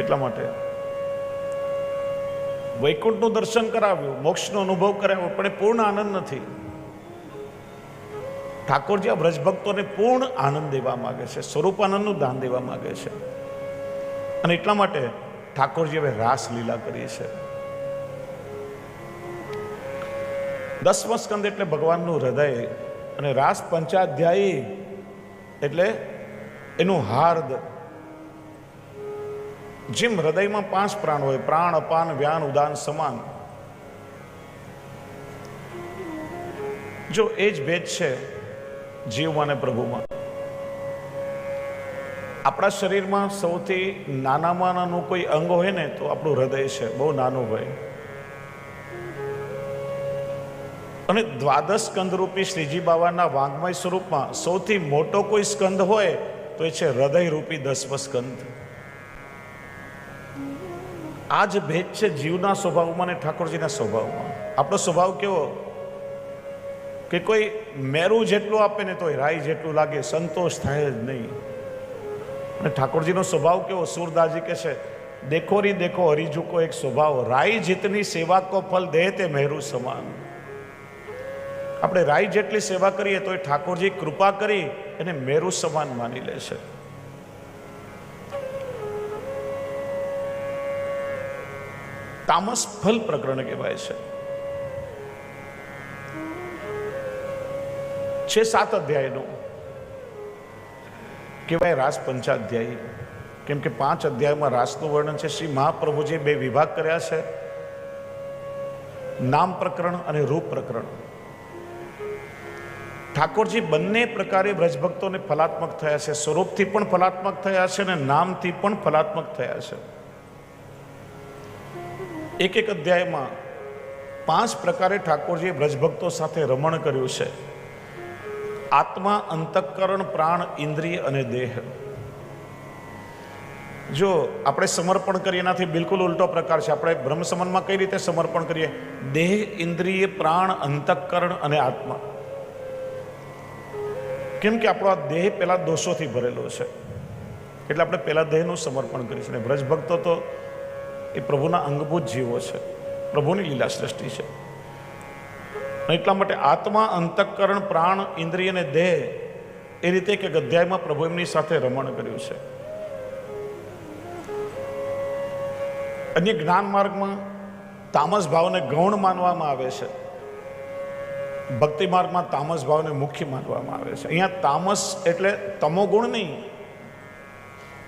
એટલા માટે. વૈકુંઠનું દર્શન કરાવ્યું, મોક્ષનો અનુભવ કરાવ્યો, પણ એ પૂર્ણ આનંદ નથી. ઠાકોરજી આ વ્રજભક્તોને પૂર્ણ આનંદ દેવા માગે છે, સ્વરૂપાનંદનું દાન દેવા માગે છે. અને એટલા માટે ઠાકોરજી હવે રાસ લીલા કરી છે. દસમ સ્કંદ એટલે ભગવાનનું હૃદય અને રાસ પંચાધ્યાયી એટલે એનું હાર્દ. જેમ હૃદયમાં પાંચ પ્રાણ હોય, પ્રાણ, અપાન, વ્યાન, ઉદાન, સમાન. જો એ જ ભેદ છે જીવમાં અને પ્રભુમાં. આપણા શરીરમાં સૌથી નાનામાં નાનું કોઈ અંગ હોય ને, તો આપણું હૃદય છે, બહુ નાનું હોય. અને દ્વાદશ સ્કંદરૂપી શ્રીજી બાબાના વાંગમય સ્વરૂપમાં સૌથી મોટો કોઈ સ્કંદ હોય, તો એ છે હૃદયરૂપી દસમ સ્કંદ. આ જ ભેદ છે જીવના સ્વભાવમાં અને ઠાકોરજીના સ્વભાવમાં. આપણો સ્વભાવ કેવો? કે કોઈ મેરું જેટલું આપે ને તોય રાઈ જેટલું લાગે, સંતોષ થાય જ નહીં. અને ઠાકોરજીનો સ્વભાવ કેવો? સુરદાસજી કે છે, દેખો રી દેખો હરિજુ એક સ્વભાવ. રાઈ જીતની સેવા કો ફલ દે તે મહેરુ સમાન. આપણે રાઈ જેટલી સેવા કરીએ તો એ ઠાકોરજી કૃપા કરી એને મેરુ સમાન માની લે છે. તામસ ફલ પ્રકરણ કહેવાય છે. છે સાત અધ્યાયનું. કહેવાય રાસ પંચાધ્યાયી. કેમ કે પાંચ અધ્યાયમાં રાસનું વર્ણન છે. શ્રી મહાપ્રભુજીએ બે વિભાગ કર્યા છે. નામ પ્રકરણ અને રૂપ પ્રકરણ. ઠાકોરજી બંને પ્રકારે વ્રજભક્તોને ફલાત્મક થયા છે. સ્વરૂપથી પણ ફલાત્મક થયા છે અને નામથી પણ ફલાત્મક થયા છે. એક એક અધ્યાયમાં પાંચ પ્રકારે ઠાકોરજીએ બ્રજભક્તો સાથે રમણ કર્યું છે. આત્મા, અંતઃકરણ, પ્રાણ, ઇન્દ્રિય અને દેહ. જો આપણે સમર્પણ કરીએ, એનાથી બિલકુલ ઉલટો પ્રકાર છે. આપણે બ્રહ્મસમનમાં કઈ રીતે સમર્પણ કરીએ? દેહ, ઇન્દ્રિય, પ્રાણ, અંતઃકરણ અને આત્મા. કેમ કે આપણો આ દેહ પહેલાં દોષોથી ભરેલો છે. એટલે આપણે પહેલાં દેહનું સમર્પણ કરીશું. અને વ્રજભક્તો તો એ પ્રભુના અંગભૂત જીવો છે. પ્રભુની લીલા સૃષ્ટિ છે. એટલા માટે આત્મા, અંતઃકરણ, પ્રાણ, ઇન્દ્રિય અને દેહ એ રીતે કે અધ્યાયમાં પ્રભુ એમની સાથે રમણ કર્યું છે. અન્ય જ્ઞાન માર્ગમાં તામસ ભાવને ગૌણ માનવામાં આવે છે. ભક્તિ માર્ગમાં તામસ ભાવને મુખ્ય માનવામાં આવે છે. અહીંયા તામસ એટલે તમોગુણ નહીં.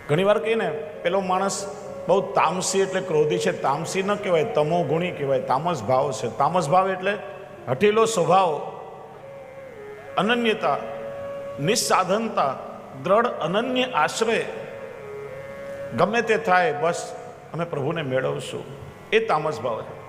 ઘણીવાર કહીને પેલો માણસ બહુ તામસી એટલે ક્રોધી છે. તામસી ન કહેવાય, તમો ગુણી કહેવાય. તામસ ભાવ છે. તામસ ભાવ એટલે હઠીલો સ્વભાવ, અનન્યતા, નિસ્સાધનતા, દ્રઢ અનન્ય આશ્રય. ગમે તે થાય, બસ અમે પ્રભુને મેળવશું. એ તામસ ભાવ છે.